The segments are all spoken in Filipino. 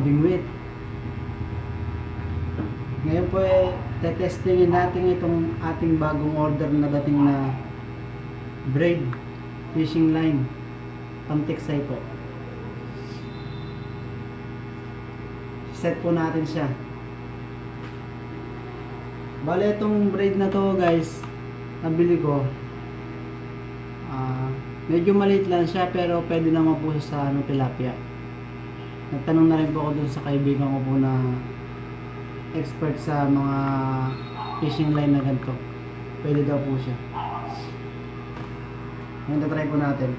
nakabingwit. Ngayon po eh, tetestingin natin itong ating bagong order na dating na braid fishing line pantiksay po. Set po natin siya. Bale itong braid na to guys, nabili ko. Ah, medyo maliit lang siya pero pwede naman po sa ano, tilapia. Nagtanong na rin po ako dun sa kaibigan ko po na expert sa mga fishing line na ganito. Pwede daw po siya. Ngayon try po natin.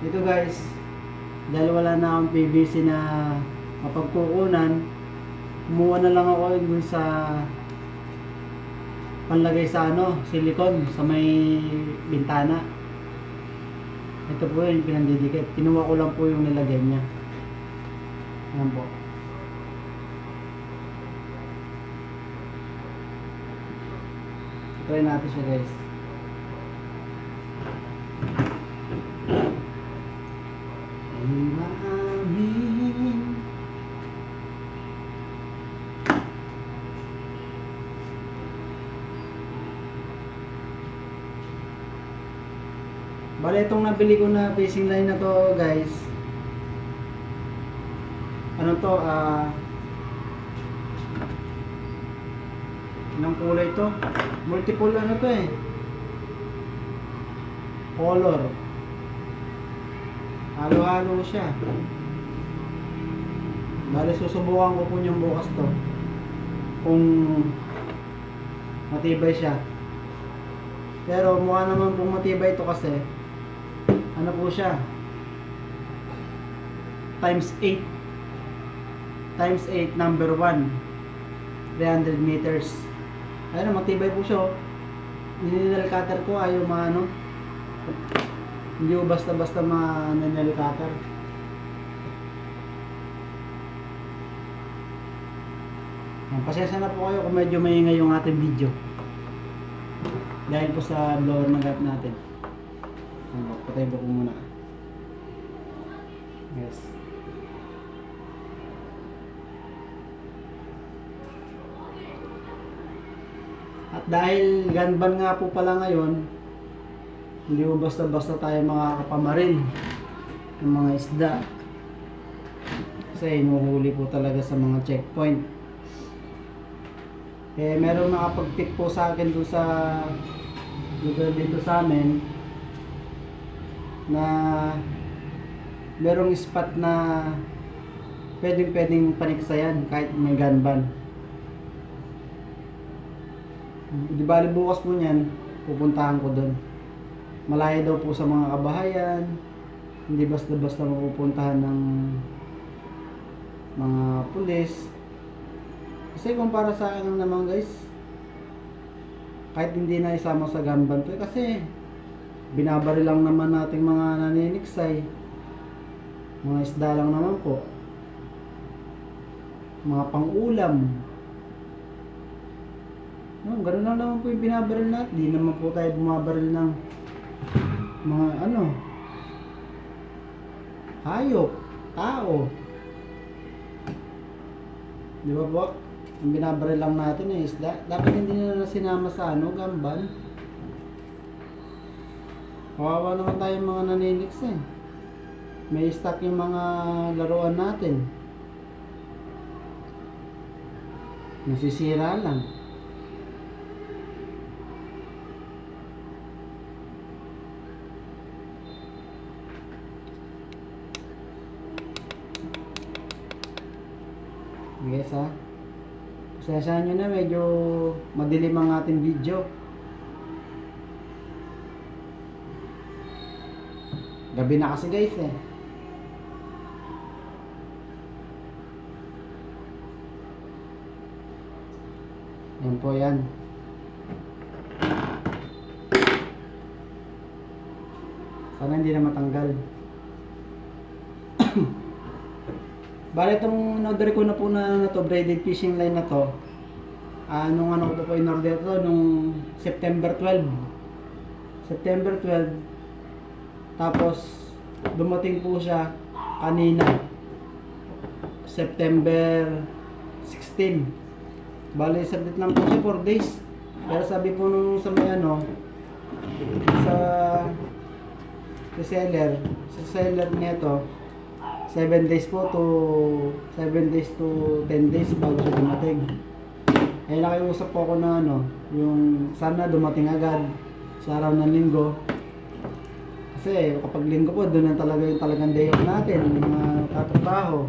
Ito guys, dahil wala na akong PVC na mapagkukunan, kumuha na lang ako dun sa panlagay sa ano, silicone sa may bintana. Ito po yung pinandidikit. Kinuha ko lang po yung nilagay niya. Yan po. Try natin siya guys. Ay maamin Bale, itong nabili ko na fishing line na to, guys. Ano to, ah... Anong kulay to? Multiple ano to eh. Color. Halo-halo siya. Bale, susubukan ko po niyang bukas to. Kung matibay siya. Pero mukha naman pong matibay ito kasi ano po siya? Times 8 times 8 number 1 300 meters. Ayun matibay po siya oh. ninil cutter ko ayaw maano. Hindi ko basta basta ma-ninil cutter. Yan, pasensya na po kayo kung medyo maingay yung ating video. Dahil po sa blower na gamit natin ano, patay ko muna. Yes. At dahil ganban nga po pala ngayon, hindi mo basta-basta tayo makakapamarin ng mga isda. Kasi inuhuli po talaga sa mga checkpoint. Eh, meron nakapag-tip po sa akin doon sa lugar dito sa amin na merong spot na pwedeng pwedeng paniksayan kahit may gunban. Di bali bukas po niyan, pupuntahan ko doon. Malayo daw po sa mga kabahayan, hindi basta-basta mapupuntahan ng mga pulis. Kasi kung para sa akin naman guys, kahit hindi na isama sa gunban to, eh, kasi binabari lang naman nating mga naniniksay. Mga isda lang naman po. Mga pang-ulam. No, ganun lang naman po yung binabaril natin. Di naman po tayo bumabaril ng mga ano, hayop, tao. Di ba po? Yung binabaril lang natin eh, isda. Dapat hindi nila sinama sa ano, gamban. Kawawa naman tayo mga naniniks eh. May stock yung mga laruan natin. Nasisira lang. Yes ha. Pasensyahan nyo na medyo madilim ang ating video. Gabi na kasi guys eh. Yan po yan. Sana hindi na matanggal. Bale itong in-order ko na po na, na to, braided fishing line na to. Ah, nung ano ko po in-order to, nung September 12. September 12. Tapos, dumating po siya kanina. September 16. Bale, sabit lang po siya 4 days. Pero sabi po nung sa may ano, sa sa seller, sa seller nito, 7 days po to 7 days to 10 days bago siya dumating. Eh nakiusap po ako na ano, yung sana dumating agad sa araw ng linggo. Kasi kapag linggo po, doon na talaga yung talagang day off natin, yung mga tatrabaho.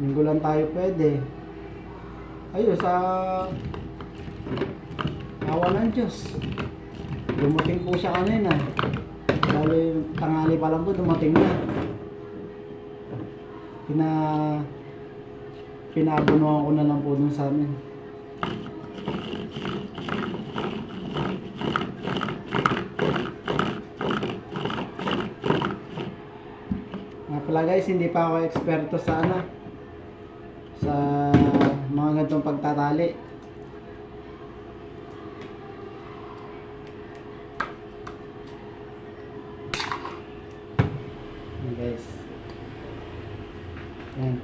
Linggo lang tayo pwede. Ayun, sa awa ng Diyos. Dumating po siya kanina. Bali, tangali pa lang po, dumating na. Pina... Pinabunuhan ko na lang po dun sa amin. Nga pala guys, hindi pa ako eksperto sa ano sa mga ganitong pagtatali. Ayan, guys. Ayan.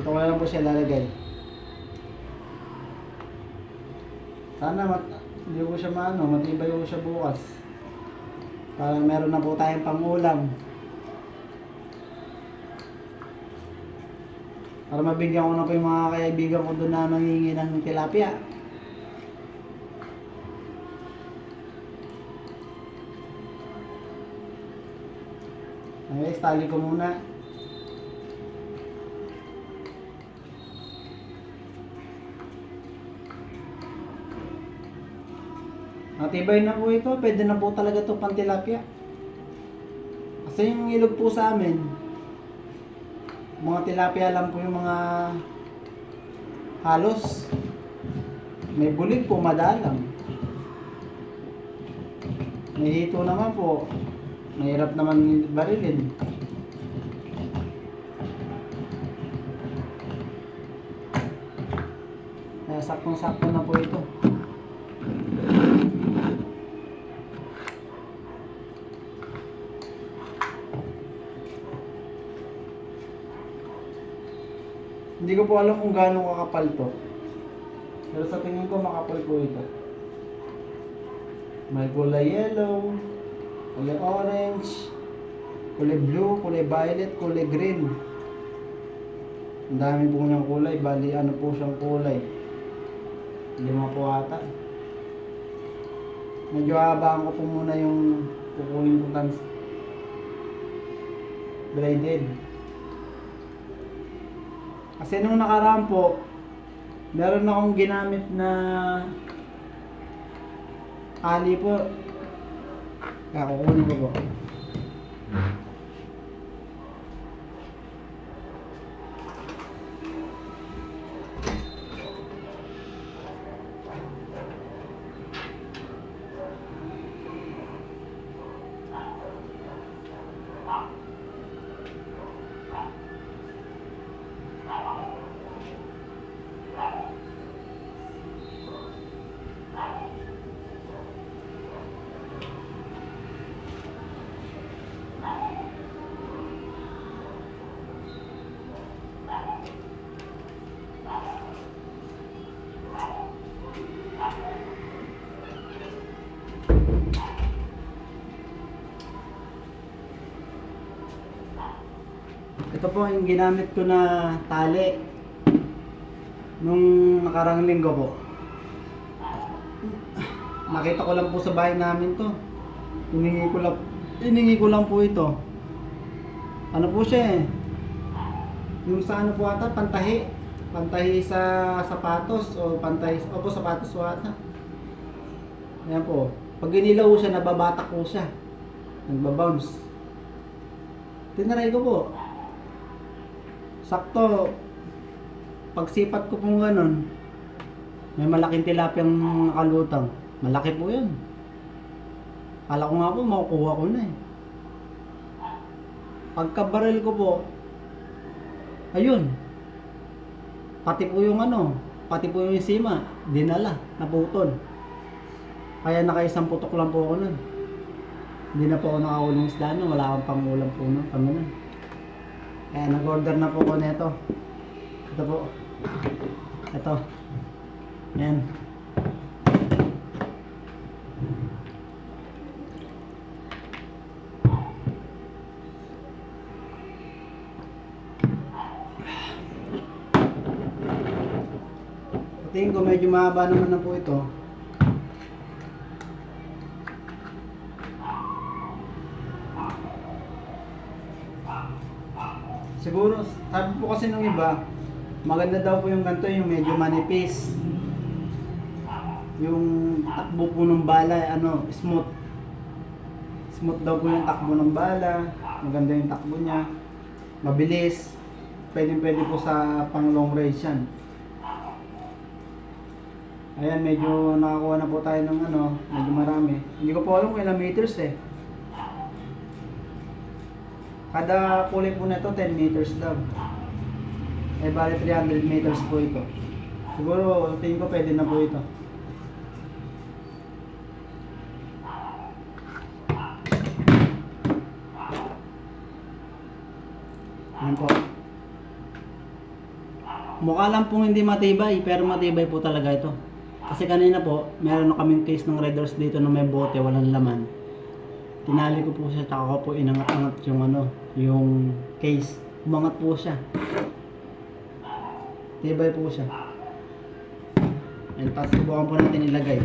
Ito ko na lang po siya lalagay. Sana mat hindi ko siya maano, matibay ko siya bukas. Para meron na po tayong pangulam. Para mabigyan ko na po yung mga kaibigan ko doon na nangingi ng tilapia. Okay, tali ko muna. Matibay na po ito. Pwede na po talaga ito pang tilapia. Kasi yung ilog po sa amin, mga tilapia lang po yung mga halos. May bulig po, madalang. May hito naman po. Mahirap naman barilin. Kaya saktong-sakto na po ito. Hindi ko po alam kung gaano kakapal to. Pero sa tingin ko makapal po ito. May kulay yellow, kulay orange, kulay blue, kulay violet, kulay green. Ang dami po niyang kulay. Bali, ano po siyang kulay. Lima po ata. Medyo habaan ko po muna yung kukunin ko tans braided. Kasi nung nakaraan po, meron akong ginamit na ali po. Kaya kukunin ko po. Ito po yung ginamit ko na tali nung nakarang linggo po. Nakita ko lang po sa bahay namin to. Iningi ko lang, iningi ko lang po ito. Ano po siya eh. Yung sa ano po ata, pantahi. Pantahi sa sapatos o pantahi, opo sapatos po ata. Ayan po. Pag inilaw siya, nababatak po siya. Nagbabounce. Tinaray ko po. Sakto, pagsipat ko pong ganun, may malaking tilapiyang nakalutang. Malaki po yun. Kala ko nga po, makukuha ko na eh. Pagkabaril ko po, ayun. Pati po yung ano, pati po yung sima, dinala, naputol. Kaya nakaisang putok lang po ako nun. Hindi na po ako nakauling isda nun, wala akong pangulam po nun, kami. Kaya nag-order na po ko nito. Ito po. Ito. Yan. Tingin ko medyo mahaba naman na po ito. Siguro, sabi po kasi nung iba, maganda daw po yung ganito, yung medyo manipis. Yung takbo po ng bala, ano, smooth. Smooth daw po yung takbo ng bala, maganda yung takbo niya, mabilis. Pwede pwede po sa pang long race yan. Ayan, medyo nakakuha na po tayo ng ano, medyo marami. Hindi ko po alam kung ilang meters eh. Kada kulay po nito 10 meters daw. Eh bali 300 meters po ito. Siguro tingin ko pwede na po ito. Ayan po. Mukha lang pong hindi matibay, pero matibay po talaga ito. Kasi kanina po, meron na kaming case ng Red Horse dito na may bote, walang laman. Tinali ko po siya, tsaka ko po inangat-angat yung ano, yung case. Umangat po siya. Tibay po siya. Ayan, tapos subukan po natin ilagay.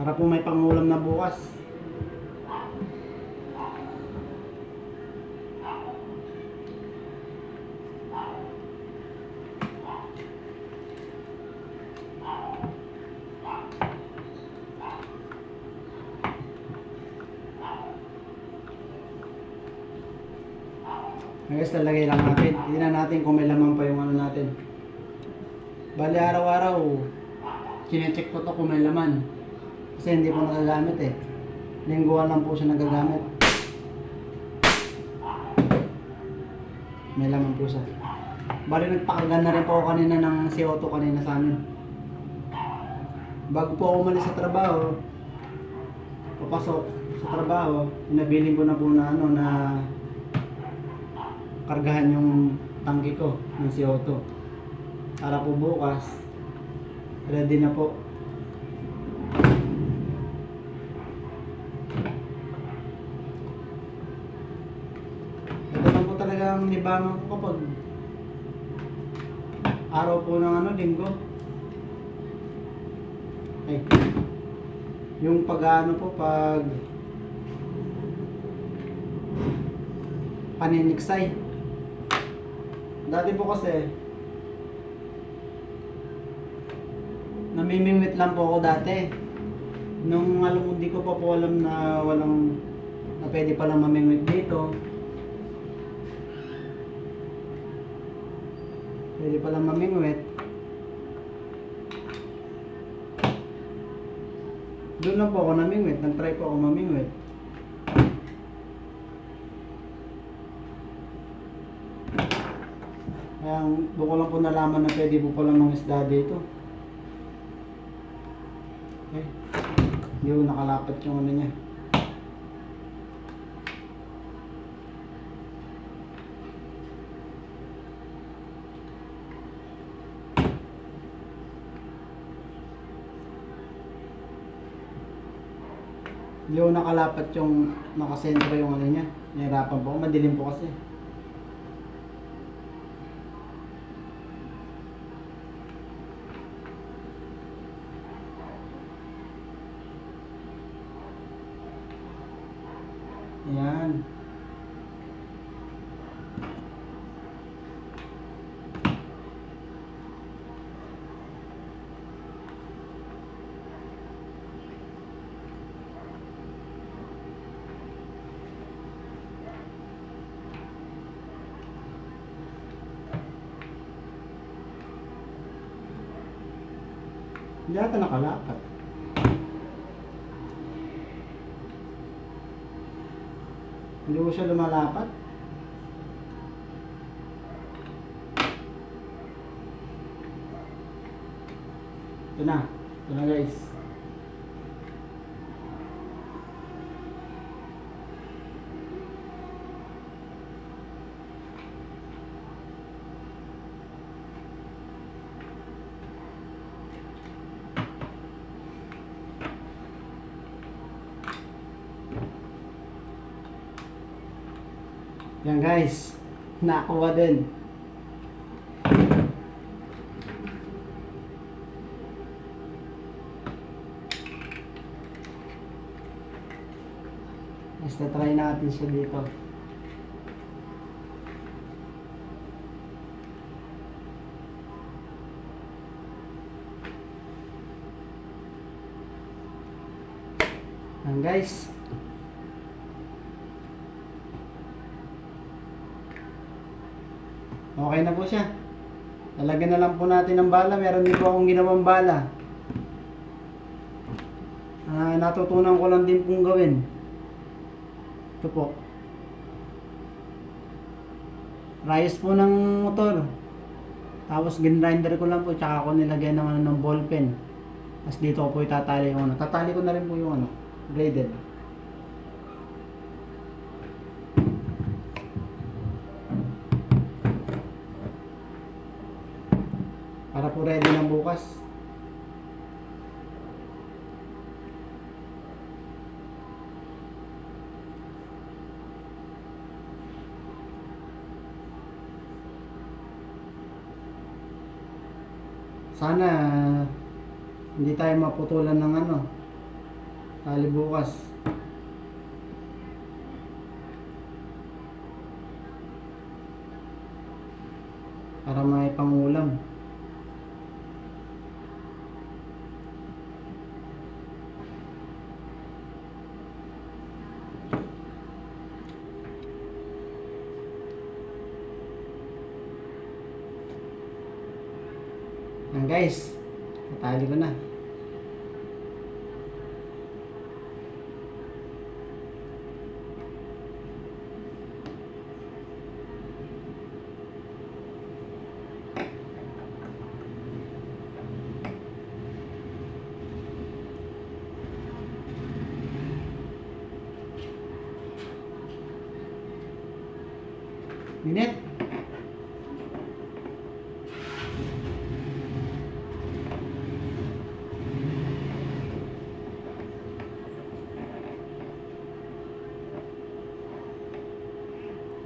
Para po may pangulam na bukas. Guys, talagay lang natin. Tingnan natin kung may laman pa yung ano natin. Bali araw-araw, chinecheck ko to kung may laman. Kasi hindi po nagagamit eh. Lingguan lang po siya nagagamit. May laman po siya. Bali nagpakagan na rin po ako kanina ng CO2 kanina sa amin. Bago po ako umalis sa trabaho, papasok sa trabaho, inabiling ko na po na ano na kargahan yung tangke ko ng CO2. Para po bukas, ready na po. Ito lang po talaga ang libangan ko kapag araw po ng ano, linggo. Ay, yung pag ano po, pag paniniksay. Dati po kasi, namimingwit lang po ako dati. Nung alam mo, hindi ko pa po alam na walang, na pwede palang mamingwit dito. Pwede palang mamingwit. Doon lang po ako namingwit, nag-try po ako mamingwit. Kaya doon ko lang po nalaman na pwede po pala mga isda dito. Okay. Hindi ko nakalapat yung ano niya. Hindi ko nakalapat yung nakasentro yung ano niya. Nahirapan po ako. Madilim po kasi. Ayan. Hindi ata. Hindi mo siya lumalapat. Ito na. Ito na guys. Yan guys, nakuha din. Basta try natin siya dito. Yan guys. Okay na po siya. Lalagyan na lang po natin ng bala. Meron din po akong ginawang bala. Ah, natutunan ko lang din pong gawin. Ito po. Rayos po ng motor. Tapos ginrinder ko lang po, tsaka ako nilagyan ng, ano, ng ball pen. Tapos dito ko po itatali yung ano. Tatali ko na rin po yung ano, graded. Bukas. Sana hindi tayo maputulan ng ano tali bukas. Para may pangulam. Yan guys, natali ko na.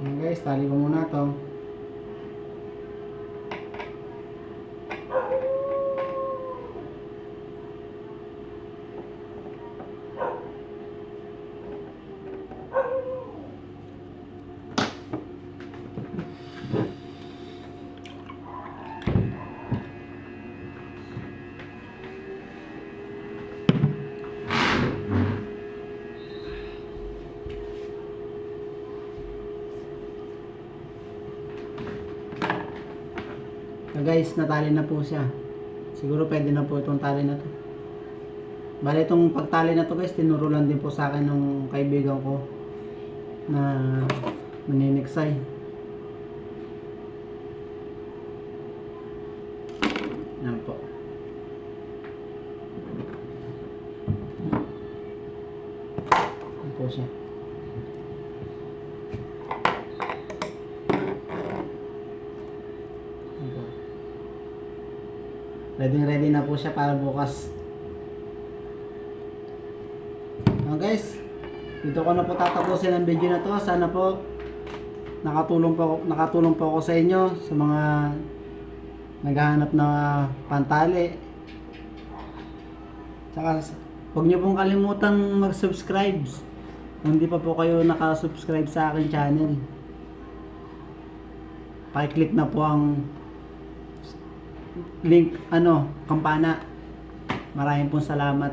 Ayan guys, tali ko muna to. So guys, natali na po siya. Siguro pwede na po itong tali na to. Bale itong pagtali na to guys, tinuro lang din po sa akin ng kaibigan ko na maniniksay. Yan po. Yan po siya. Yan po. Ready ready na po siya para bukas. Ah, guys, dito ko na po tatapusin ang video na to. Sana po nakatulong po nakatulong po ako sa inyo sa mga naghahanap na pantali. Tsaka huwag niyo pong kalimutang mag-subscribe. Hindi pa po kayo naka-subscribe sa akin channel. Paki-click na po ang link ano, kampana. Maraming pong salamat.